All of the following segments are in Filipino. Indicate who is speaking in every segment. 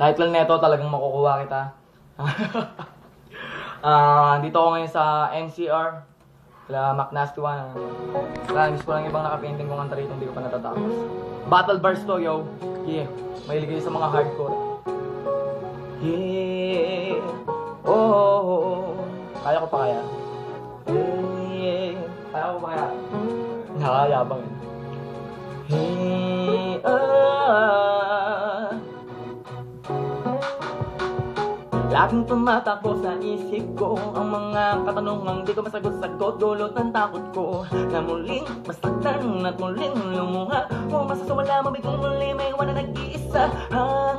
Speaker 1: Kahit lang neto talagang makukuha kita. Ah, dito ako ngayon sa NCR. Kala Mac Nasty One. Kala miss ko lang ibang nakapainting kong kanta rito, hindi ko pa natatapos. Battle bars to, yo. Yeah. Mahilig sa mga hardcore. Yeah. Oh, oh, oh. Kaya ko pa kaya? Yeah. Kaya ko pa kaya? Nakakayabang eh. Hey, Laging tumatakbo sa isip ko. Ang mga katanungang di ko masagot-sagot Dulot ng takot ko. Na muling masaktan at muling lumuha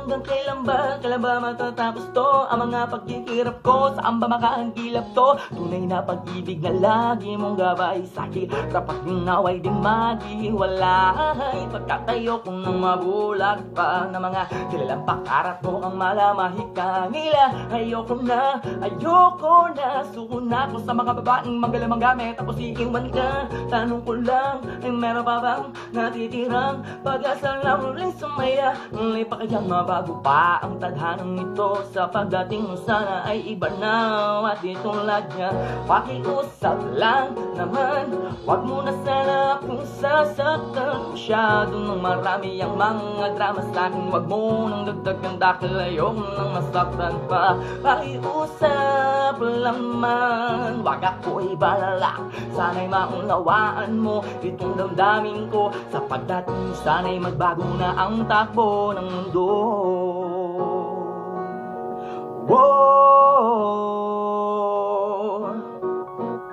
Speaker 1: Hanggang kailan ba, kailan ba matatapos to? Ang mga pagkikirap ko, saan ba makahangilap to? Tunay na pag-ibig na lagi mong gabay Sa'kin, rapat yung naway di maghiwalay. Pagkatayo ko ng mabulag pa Na mga kilalang pakarat mo ang malamahika nila. Ayoko na, ayoko na. Suko na ako sa mga babaeng magalamang gamit Tapos iiwan ka, tanong ko lang Ay meron pa bang natitirang Pag-asa lang uling sumaya Ngunit pa kayang mabago pa ang tadhanang ito Sa pagdating mo sana ay iba na At itulad niya, pakiusap lang naman Huwag mo na sana akong sasaktan. Masyado nang marami ang mga drama sa akin Huwag mo nang dagdagan dahil ayoko nang masaktan pa. Pakiusap lamang Huwag ako ibalala Sana'y maunawaan mo Itong damdamin ko. Sa pagdating sana'y magbago na ang takbo ng mundo Whoa.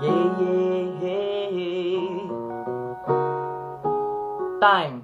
Speaker 1: Yeah, yeah, yeah. Time